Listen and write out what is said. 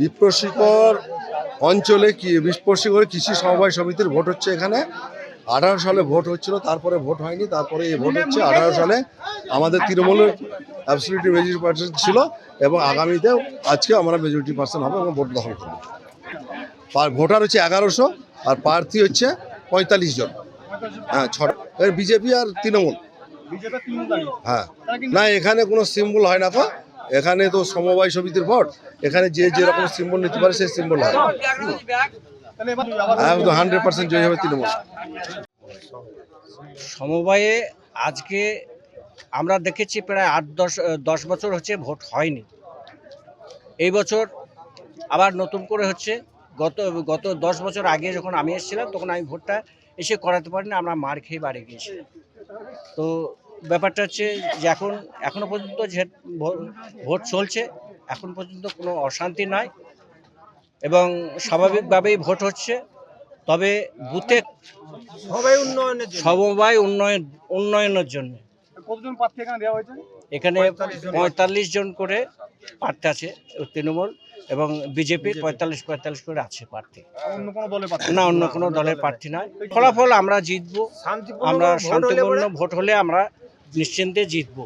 বিপ্রশিকর অঞ্চলে কি বিপ্রশিকর কৃষি সমবায় সমিতির ভোট হচ্ছে এখানে। আঠারো সালে ভোট হচ্ছিল তারপরে ভোট হয়নি তারপরে এই ভোট হচ্ছে আঠারো সালে। আমাদের তৃণমূলের অ্যাবসলিউটলি মেজরিটি পার্সেন্ট ছিল এবং আগামীতেও আজকে আমরা মেজরিটি পার্সেন্ট হবে এবং ভোট দখল করব। ভোটার হচ্ছে এগারোশো আর প্রার্থী হচ্ছে পঁয়তাল্লিশ জন। হ্যাঁ ছটা। বিজেপি আর তৃণমূল। হ্যাঁ। না এখানে কোনো সিম্বল হয় না তো। এখানে তো সমবায় সমিতির ভোট। এখানে যে যেরকম সিম্বল নিতে পারে, সেই সিম্বল হয়। হান্ড্রেড পার্সেন্ট জয় হবে তৃণমূল। সমবায়ে আজকে আমরা দেখেছি প্রায় আট, দশ দশ বছর হচ্ছে ভোট হয়নি। এই বছর আবার নতুন করে হচ্ছে গত গত দশ বছর আগে যখন আমি এসেছিলাম, তখন আমি ভোটটা এসে করাতে পারিনি, আমরা মার খেয়ে বাড়ি গিয়েছি তো ব্যাপারটা হচ্ছে যে এখন এখনও পর্যন্ত যে ভোট চলছে এখন পর্যন্ত কোনো অশান্তি নাই এবং স্বাভাবিকভাবেই ভোট হচ্ছে। তবে বুথে সবাই উন্নয়নের জন্য। সমবায় উন্নয়ন উন্নয়নের জন্য। কতজন প্রার্থী এখানে দেওয়া হয়েছে? এখানে পঁয়তাল্লিশ জন। করে প্রার্থী আছে তৃণমূল এবং বিজেপি পঁয়তাল্লিশ পঁয়তাল্লিশ করে আছে প্রার্থী। অন্য কোনো দলে প্রার্থী না অন্য কোনো দলের প্রার্থী নয় ফলাফল আমরা জিতবো। আমরা শান্তিপূর্ণ ভোট হলে আমরা নিশ্চিন্তে জিতবো